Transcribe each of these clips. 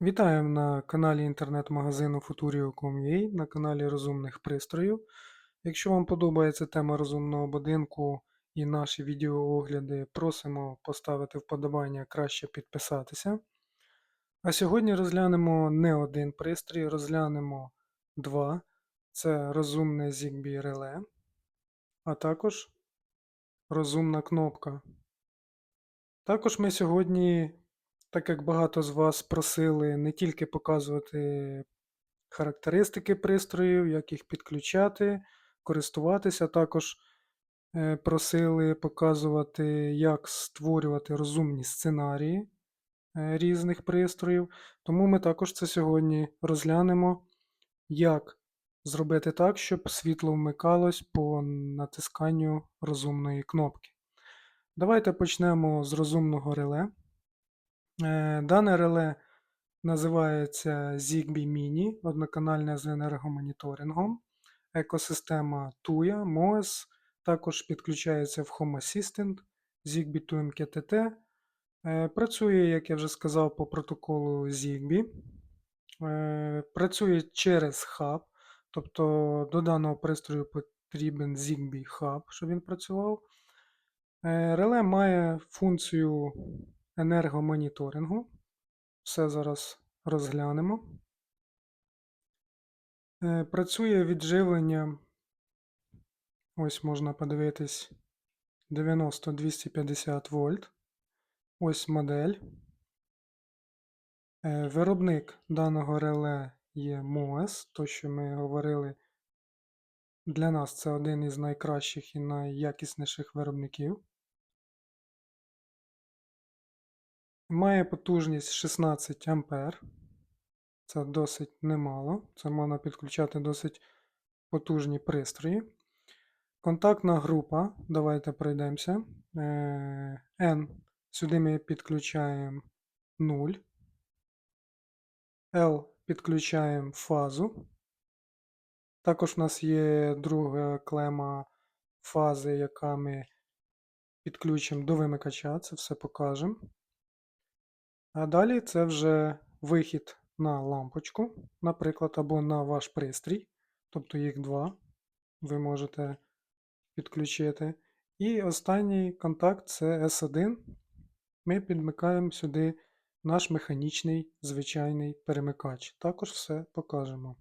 Вітаю на каналі інтернет-магазину Futurio.com.ua, на каналі розумних пристроїв. Якщо вам подобається тема розумного будинку і наші відеоогляди, просимо поставити вподобання, краще підписатися. А сьогодні розглянемо не один пристрій, розглянемо два. Це розумне Zigbee реле, а також розумна кнопка. Також ми сьогодні так як багато з вас просили не тільки показувати характеристики пристроїв, як їх підключати, користуватися, також е, просили показувати, як створювати розумні сценарії е, різних пристроїв. Тому ми також це сьогодні розглянемо, як зробити так, щоб світло вмикалось по натисканню розумної кнопки. Давайте почнемо з розумного реле. Е, Дане реле називається Zigbee Mini, одноканальне з енергомоніторингом. Екосистема TUIA, MOES, також підключається в Home Assistant, Zigbee to MQTT. Е, Працює, як я вже сказав, по протоколу Zigbee. Е, Працює через хаб, тобто до даного пристрою потрібен Zigbee Hub, щоб він працював. Реле має функцію енергомоніторингу. Все зараз розглянемо. Е, Працює відживлення. Ось можна подивитись 90-250 вольт. Ось модель. Е, Виробник даного реле є MOES, то, що ми говорили, для нас це один із найкращих і найякісніших виробників. Має потужність 16 А. Це досить немало. Це можна підключати досить потужні пристрої. Контактна група. Давайте пройдемося. Е, N. Сюди ми підключаємо 0. L підключаємо фазу. Також у нас є друга клема фази, яка ми підключимо до вимикача. Це все покажемо. А далі це вже вихід на лампочку, наприклад, або на ваш пристрій, тобто їх два ви можете підключити. І останній контакт це S1. Ми підмикаємо сюди наш механічний звичайний перемикач. Також все покажемо.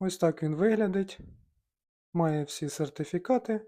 Ось так він виглядить. Має всі сертифікати.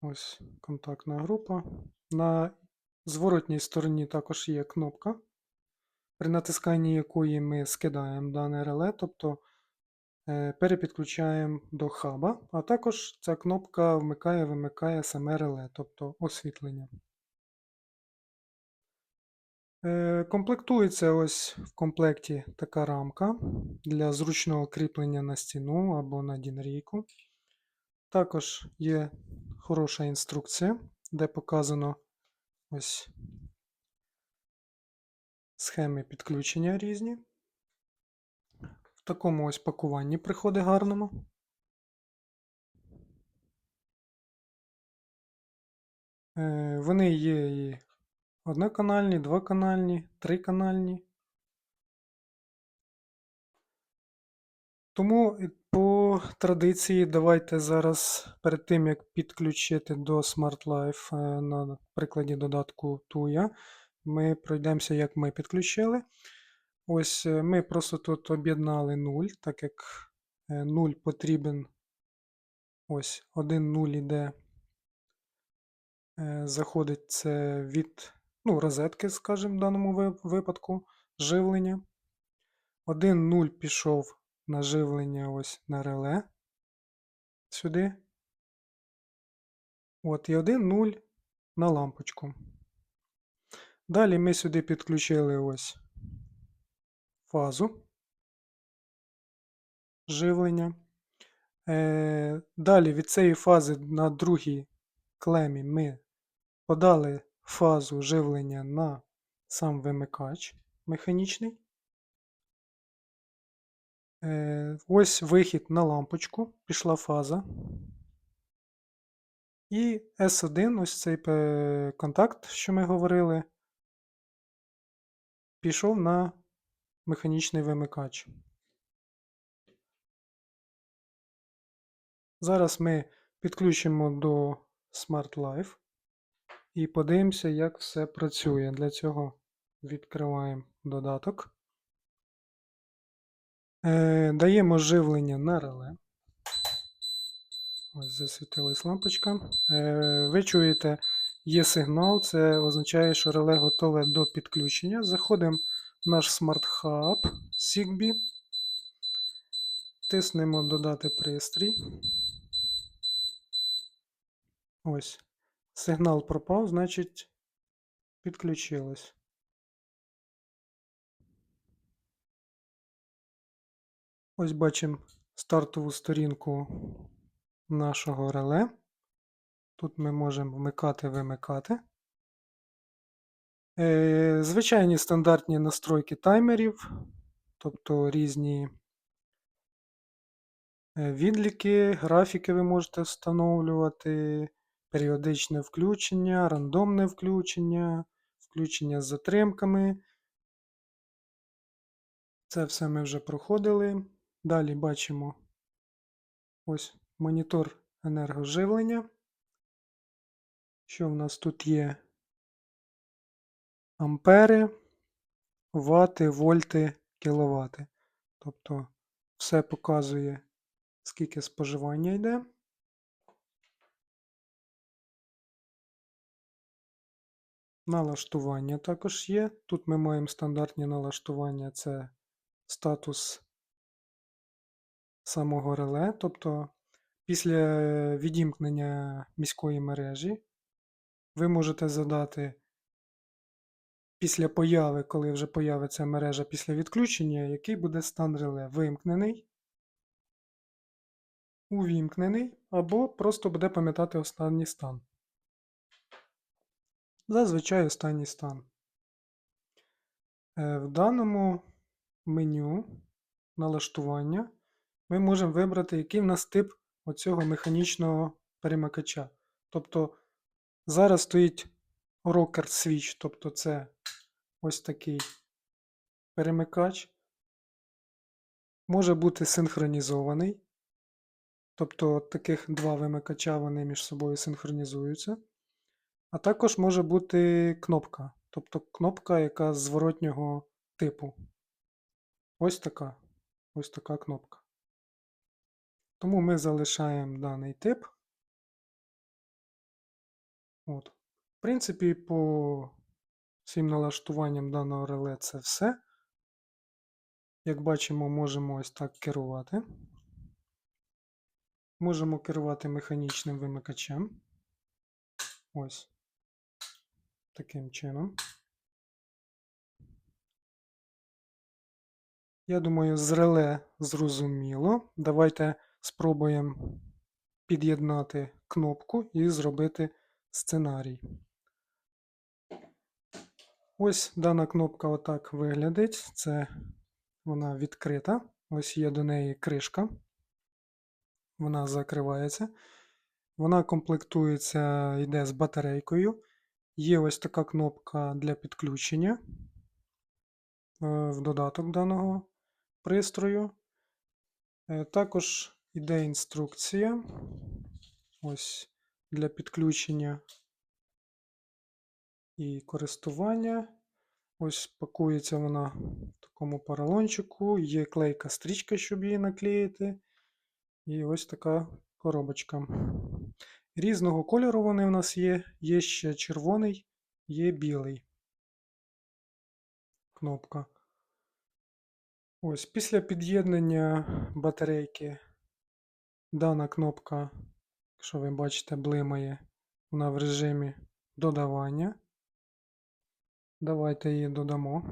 Ось контактна група. На зворотній стороні також є кнопка, при натисканні якої ми скидаємо дане реле, тобто е, перепідключаємо до хаба, а також ця кнопка вмикає-вимикає саме реле, тобто освітлення. Е, Комплектується ось в комплекті така рамка для зручного кріплення на стіну або на дінрійку. Також є хороша інструкція, де показано ось схеми підключення різні. В такому ось пакуванні приходить гарному. Е, Вони є і одноканальні, двоканальні, триканальні. Тому по традиції давайте зараз перед тим, як підключити до Smart Life е, на прикладі додатку TUIA, ми пройдемося, як ми підключили. Ось е, ми просто тут об'єднали 0, так як 0 потрібен. Ось 1 0 іде. е, Заходить це від ну, розетки, скажімо, в даному випадку, живлення. 1 0 пішов на живлення ось на реле сюди. От, і 1 0 на лампочку. Далі ми сюди підключили ось фазу живлення. Е, Далі від цієї фази на другій клемі ми подали фазу живлення на сам вимикач механічний. Е, Ось вихід на лампочку, пішла фаза. І S1, ось цей контакт, що ми говорили, пішов на механічний вимикач. Зараз ми підключимо до Smart Life і подивимося, як все працює. Для цього відкриваємо додаток. Е, даємо живлення на реле. Ось засвітилась лампочка. Е, ви чуєте, є сигнал, це означає, що реле готове до підключення. Заходимо в наш Smart Hub Zigbee. Тиснемо Додати пристрій. Ось. Сигнал пропав, значить підключилось. Ось бачимо стартову сторінку нашого реле. Тут ми можемо вмикати-вимикати. Е, Звичайні стандартні настройки таймерів, тобто різні е, відліки, графіки ви можете встановлювати, періодичне включення, рандомне включення, включення з затримками. Це все ми вже проходили. Далі бачимо ось монітор енергоживлення. Що в нас тут є? Ампери, вати, вольти, кіловати. Тобто все показує, скільки споживання йде. Налаштування також є. Тут ми маємо стандартні налаштування, це статус самого реле. Тобто після відімкнення міської мережі ви можете задати після появи, коли вже появиться мережа після відключення, який буде стан реле вимкнений, увімкнений, або просто буде пам'ятати останній стан. Зазвичай останній стан. Е, В даному меню налаштування ми можемо вибрати, який в нас тип оцього механічного перемикача. Тобто зараз стоїть rocker switch, тобто це ось такий перемикач. Може бути синхронізований. Тобто таких два вимикача вони між собою синхронізуються. А також може бути кнопка. Тобто кнопка, яка зворотнього типу. Ось така. Ось така кнопка. Тому ми залишаємо даний тип. От. В принципі, по всім налаштуванням даного реле це все. Як бачимо, можемо ось так керувати. Можемо керувати механічним вимикачем. Ось таким чином. Я думаю, з реле зрозуміло. Давайте спробуємо під'єднати кнопку і зробити сценарій. Ось дана кнопка отак виглядить. Це вона відкрита. Ось є до неї кришка. Вона закривається. Вона комплектується, йде з батарейкою. Є ось така кнопка для підключення е, в додаток даного пристрою. Е, Також йде інструкція. Ось для підключення і користування. Ось пакується вона в такому поролончику. Є клейка стрічка, щоб її наклеїти. І ось така коробочка. Різного кольору вони в нас є. Є ще червоний, є білий. Кнопка. Ось після під'єднання батарейки дана кнопка, якщо ви бачите, блимає, вона в режимі додавання. Давайте її додамо.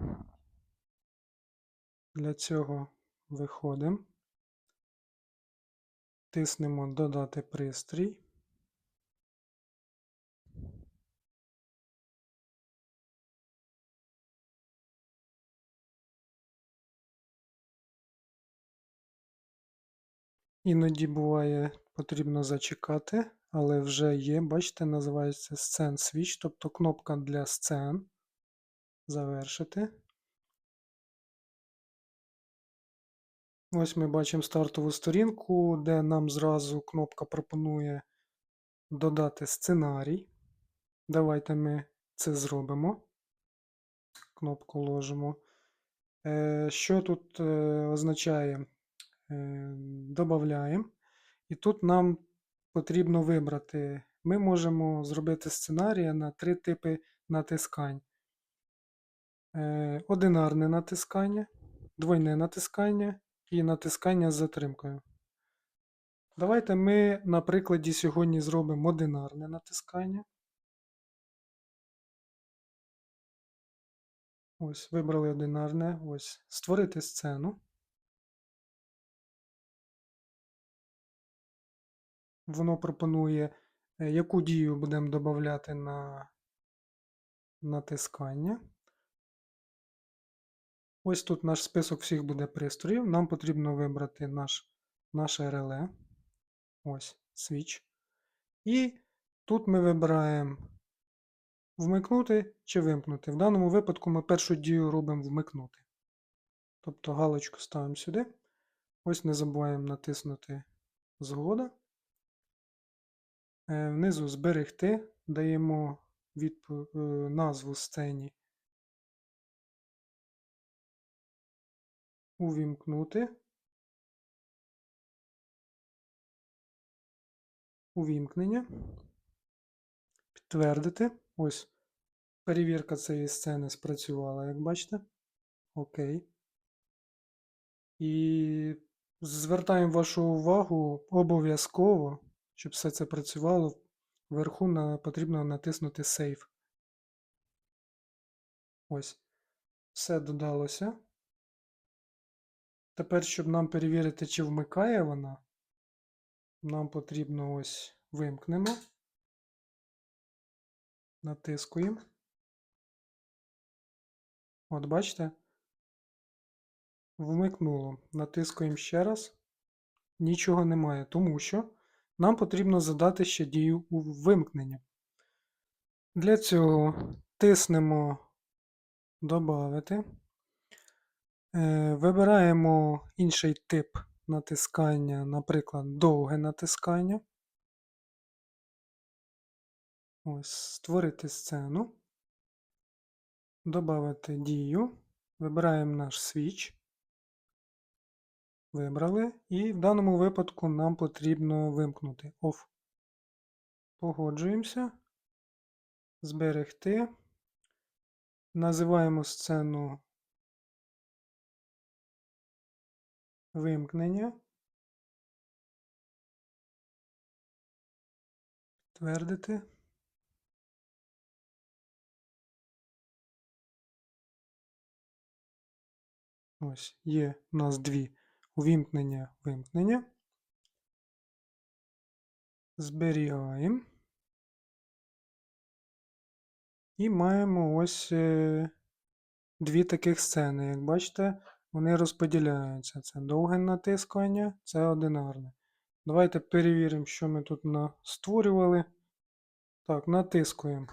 Для цього виходимо. Тиснемо Додати пристрій. Іноді буває потрібно зачекати, але вже є, бачите, називається Scen Switch, тобто кнопка для сцен. Завершити. Ось ми бачимо стартову сторінку, де нам зразу кнопка пропонує додати сценарій. Давайте ми це зробимо. Кнопку ложимо. Е, що тут е, означає? Е, Добавляємо. І тут нам потрібно вибрати. Ми можемо зробити сценарій на три типи натискань. Е, Одинарне натискання, двойне натискання і натискання з затримкою. Давайте ми на прикладі сьогодні зробимо одинарне натискання. Ось, вибрали одинарне. Ось, створити сцену. Воно пропонує, е, яку дію будемо додати на натискання. Ось тут наш список всіх буде пристроїв. Нам потрібно вибрати наш, наше реле. Ось, switch. І тут ми вибираємо вмикнути чи вимкнути. В даному випадку ми першу дію робимо вмикнути. Тобто галочку ставимо сюди. Ось не забуваємо натиснути згода. Е, Внизу зберегти, даємо відпо- е, назву сцені. Увімкнути. Увімкнення. Підтвердити. Ось перевірка цієї сцени спрацювала, як бачите. Окей. І звертаємо вашу увагу обов'язково, щоб все це працювало. Вверху на, потрібно натиснути Save. Ось. Все додалося. Тепер, щоб нам перевірити, чи вмикає вона, нам потрібно ось вимкнемо. Натискуємо. От бачите? Вмикнуло. Натискуємо ще раз. Нічого немає, тому що нам потрібно задати ще дію у вимкнення. Для цього тиснемо Добавити. Е, Вибираємо інший тип натискання, наприклад, довге натискання. Ось, створити сцену. Добавити дію. Вибираємо наш свіч. Вибрали. І в даному випадку нам потрібно вимкнути OFF. Погоджуємося. Зберегти. Називаємо сцену вимкнення. Підтвердити. Ось є у нас дві увімкнення, вимкнення. Зберігаємо. І маємо ось е, дві таких сцени. Як бачите, вони розподіляються. Це довге натискання, це одинарне. Давайте перевіримо, що ми тут створювали. Так, натискуємо.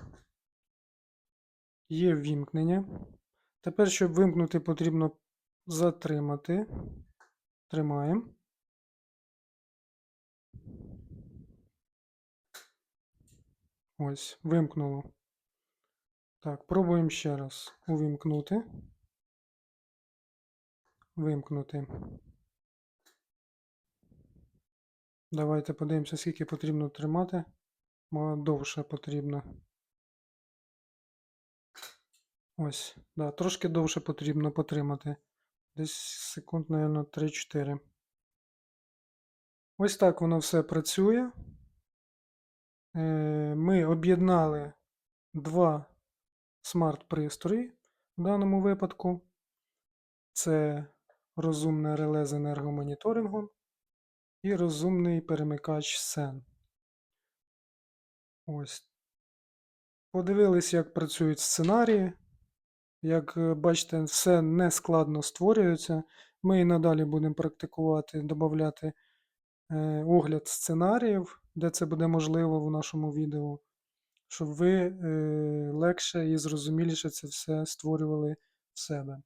Є ввімкнення. Тепер, щоб вимкнути, потрібно затримати. Тримаємо. Ось, вимкнуло. Так, пробуємо ще раз. Увімкнути. Вимкнути. Давайте подивимося, скільки потрібно тримати. Довше потрібно. Ось, да, трошки довше потрібно потримати. Десь секунд, мабуть, 3-4. Ось так воно все працює. Е, Ми об'єднали два смарт-пристрої в даному випадку. Це розумне реле з енергомоніторингом і розумний перемикач SEN. Ось. Подивились, як працюють сценарії. Як е, бачите, все не складно створюється. Ми і надалі будемо практикувати, додати е, огляд сценаріїв, де це буде можливо в нашому відео, щоб ви е, легше і зрозуміліше це все створювали в себе.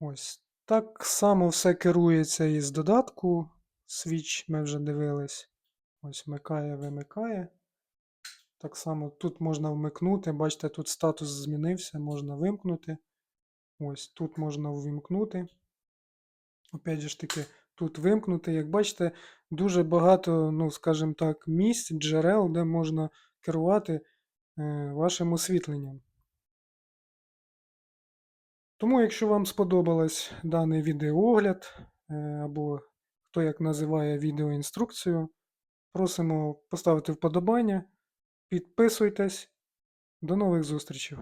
Ось Так само все керується із додатку. Switch ми вже дивились. Ось вмикає, вимикає. Так само тут можна вмикнути. Бачите, тут статус змінився, можна вимкнути. Ось тут можна ввімкнути. Опять же ж таки, тут вимкнути. Як бачите, дуже багато, ну, скажімо так, місць, джерел, де можна керувати е, вашим освітленням. Тому, якщо вам сподобалось даний відеоогляд, е, або хто як називає відеоінструкцію, просимо поставити вподобання, підписуйтесь. До нових зустрічей!